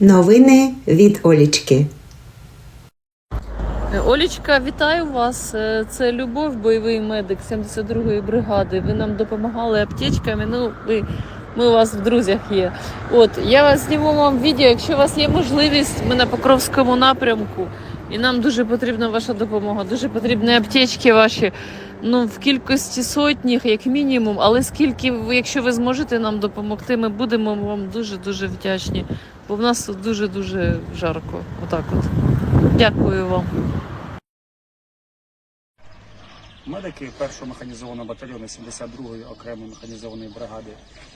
Новини від Олічки. Олічка, вітаю вас. Е, Це Любов, бойовий медик 72-ї бригади. Ви нам допомагали аптечками. Ну, ви, ми у вас в друзях є. От я вас зніму вам відео. Якщо у вас є можливість, ми на Покровському напрямку, і нам дуже потрібна ваша допомога. Дуже потрібні аптечки ваші. Ну, в кількості сотніх, як мінімум, але скільки якщо ви зможете нам допомогти, ми будемо вам дуже дуже вдячні. Бо в нас тут дуже дуже жарко. Отак от. Дякую вам. Медики першого механізованого батальйону 72-ї окремої механізованої бригади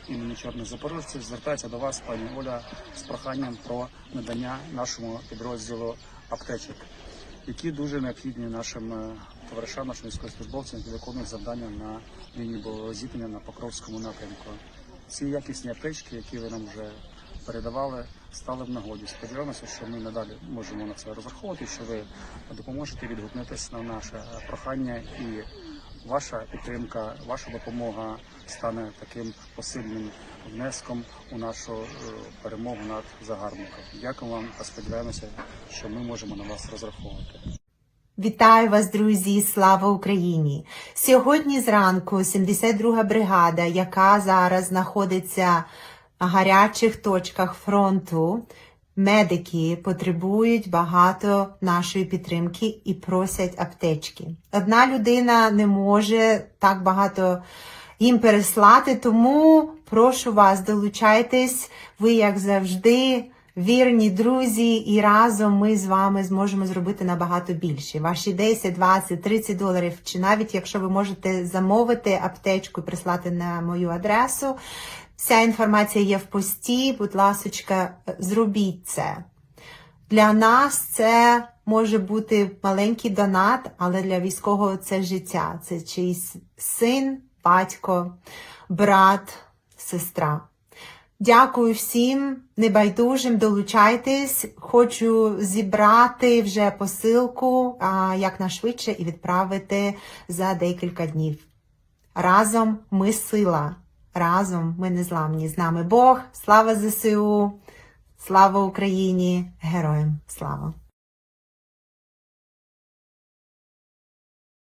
імені Чорних Запорожців звертаються до вас, пані Оля, з проханням про надання нашому підрозділу аптечок, які дуже необхідні нашим е, товаришам, нашим військовослужбовцям, які виконують завдання на лінії бойового зіткнення на Покровському напрямку. Ці якісні аптечки, які ви нам вже передавали, стали в нагоді. Сподіваємося, що ми надалі можемо на це розраховувати, що ви допоможете відгукнутися на наше прохання, і ваша підтримка, ваша допомога стане таким посильним внеском у нашу е, перемогу над загарбником. Дякую вам та сподіваємося, що ми можемо на вас розраховувати. Вітаю вас, друзі! Слава Україні! Сьогодні зранку 72 бригада, яка зараз знаходиться на гарячих точках фронту, медики потребують багато нашої підтримки і просять аптечки. Одна людина не може так багато їм переслати, тому прошу вас, долучайтесь. Ви, як завжди, вірні друзі, і разом ми з вами зможемо зробити набагато більше. Ваші 10, 20, 30 доларів, чи навіть якщо ви можете замовити аптечку і прислати на мою адресу. Вся інформація є в пості. Будь ласочка, зробіть це. Для нас це може бути маленький донат, але для військового це життя. Це чийсь син, батько, брат, сестра. Дякую всім небайдужим, долучайтесь. Хочу зібрати вже посилку а, якнайшвидше і відправити за декілька днів. Разом ми сила. Разом ми незламні. З нами Бог. Слава ЗСУ! Слава Україні! Героям слава!